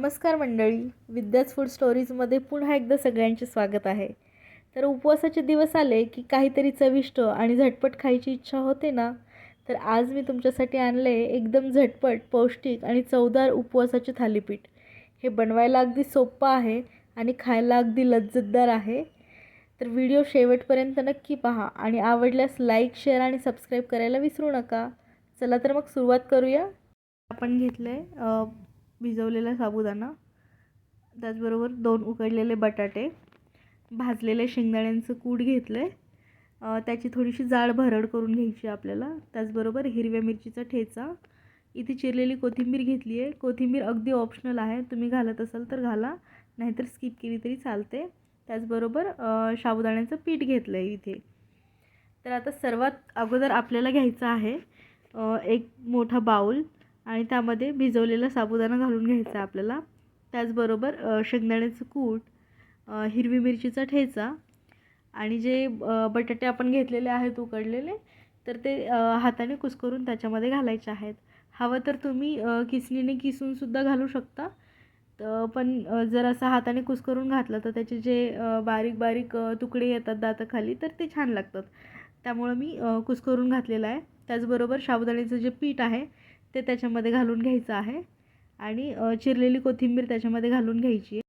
नमस्कार मंडळी विद्याच फूड स्टोरीजमध्ये पुन्हा एकदा सगळ्यांचे स्वागत आहे. तर उपवासाचे दिवस आले की काहीतरी चविष्ट आणि झटपट खायची इच्छा होते ना? तर आज मी तुमच्यासाठी आणले एकदम झटपट पौष्टिक आणि चवदार उपवासाचे थालीपीठ. हे बनवायला अगदी सोपं आहे आणि खायला अगदी लज्जतदार आहे. तर व्हिडिओ शेवटपर्यंत नक्की पहा आणि आवडल्यास लाईक शेअर आणि सबस्क्राईब करायला विसरू नका. चला तर मग सुरुवात करूया. आपण घेतलं आहे भिजवलेला साबुदाणा त्याचबरोबर दोन उकडलेले बटाटे भाजलेले शेंगदाण्यांचं कूट घेतलं आहे त्याची थोडीशी जाड भरड करून घ्यायची आपल्याला. त्याचबरोबर हिरव्या मिरचीचा ठेचा. इथे चिरलेली कोथिंबीर घेतली आहे. कोथिंबीर अगदी ऑप्शनल आहे. तुम्ही घालत असाल तर घाला. नाहीतर स्किप केली तरी चालते. त्याचबरोबर साबुदाण्याचं पीठ घेतलं आहे इथे. तर आता सर्वात अगोदर आपल्याला घ्यायचं आहे एक मोठा बाऊल आणि त्यामध्ये भिजवलेला साबुदाणा घालून घ्यायचा आपल्याला. त्याचबरोबर शेंगदाण्याचं कूट हिरवी मिरचीचा ठेचा आणि जे बटाटे आपण घेतलेले आहेत उकडलेले तर ते हाताने कुस्करून त्याच्यामध्ये घालायचे आहेत. हवं तर तुम्ही किसणीने किसूनसुद्धा घालू शकता. तर पण जर असं हाताने कुस्करून घातलं तर त्याचे जे बारीक बारीक तुकडे येतात दाताखाली तर ते छान लागतात. त्यामुळं मी कुस्करून घातलेलं आहे. त्याचबरोबर साबुदाण्याचं जे पीठ आहे ते त्याच्यामध्ये घालून घ्यायचं आहे. आणि चिरलेली कोथिंबीर त्याच्यामध्ये घालून घ्यायची आहे.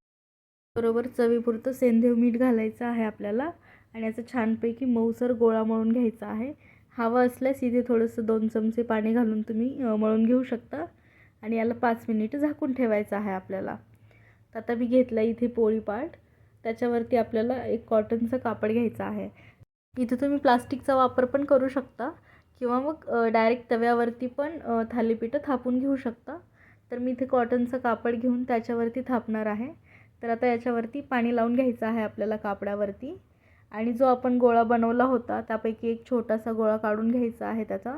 बरोबर चवीपुरतं सेंधेव मीठ घालायचं आहे आपल्याला. आणि याचं छानपैकी मऊसर गोळा मळून घ्यायचा आहे. हवा असल्यास इथे थोडंसं दोन चमचे पाणी घालून तुम्ही मळून घेऊ शकता. आणि याला पाच मिनिट झाकून ठेवायचं आहे आपल्याला. तर आता मी घेतला इथे पोळीपाट त्याच्यावरती आपल्याला एक कॉटनचं कापड घ्यायचं आहे. इथे तुम्ही प्लास्टिकचा वापर पण करू शकता. किंवा मग डायरेक्ट तव्यावरती पण थालीपीठं थापून घेऊ शकता. तर मी इथे कॉटनचं कापड घेऊन त्याच्यावरती थापणार आहे. तर आता याच्यावरती पाणी लावून घ्यायचं आहे आपल्याला कापडावरती. आणि जो आपण गोळा बनवला होता त्यापैकी एक छोटासा गोळा काढून घ्यायचा आहे त्याचा.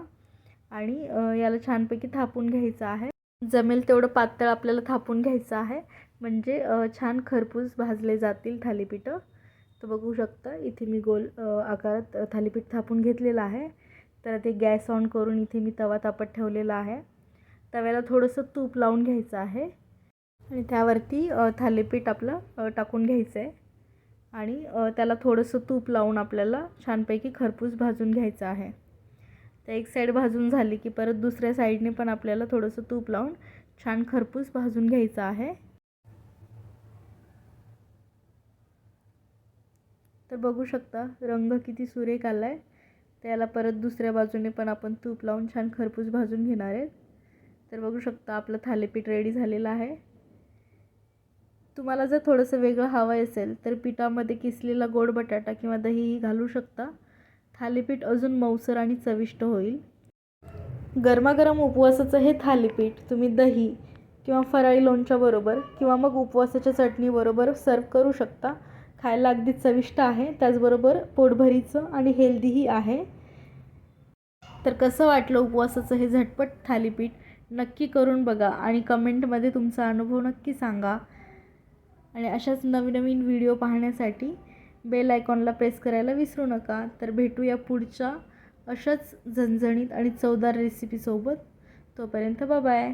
आणि याला छानपैकी थापून घ्यायचं आहे. जमेल तेवढं पातळ आपल्याला थापून घ्यायचं आहे. म्हणजे छान खरपूस भाजले जातील थालीपीठं. तर बघू शकता इथे मी गोल आकारात थालीपीठ थापून घेतलेलं आहे. तर ते गॅस ऑन करून इथे मी तवा तापत ठेवलेला आहे. तव्याला थोडंसं तूप लावून घ्यायचं आहे. आणि त्यावरती थालीपीठ आपलं टाकून घ्यायचं आहे आणि त्याला थोडंसं तूप लावून आपल्याला छानपैकी खरपूस भाजून घ्यायचं आहे. तर एक साईड भाजून झाली की परत दुसऱ्या साईडने पण आपल्याला थोडंसं तूप लावून छान खरपूस भाजून घ्यायचं आहे. तर बघू शकता रंग किती सुरेख आला आहे त्याला परत दुसऱ्या बाजूने पण आपण तूप लावून छान खरपूस भाजून घेणार आहेत तर बघू शकता आपलं थालीपीठ रेडी झालेलं आहे. तुम्हाला जर थोडंसं वेगळं हवं असेल तर पिठामध्ये किसलेला गोड बटाटा किंवा दहीही घालू शकता. थालीपीठ अजून मऊसर आणि चविष्ट होईल. गरमागरम उपवासाचं हे थालीपीठ तुम्ही दही किंवा फराळी लोणच्याबरोबर किंवा मग उपवासाच्या चटणीबरोबर सर्व करू शकता. खायला अगदी चविष्ट आहे. त्याचबरोबर पोटभरीचं आणि हेल्दीही आहे. तर कसं वाटलं उपवासाचं हे झटपट थालीपीठ? नक्की करून बघा आणि कमेंटमध्ये तुमचा अनुभव नक्की सांगा. आणि अशाच नवीन नवीन व्हिडिओ पाहण्यासाठी बेल आयकॉनला प्रेस करायला विसरू नका. तर भेटूया पुढच्या अशाच झणझणीत आणि चवदार रेसिपीसोबत तोपर्यंत बाय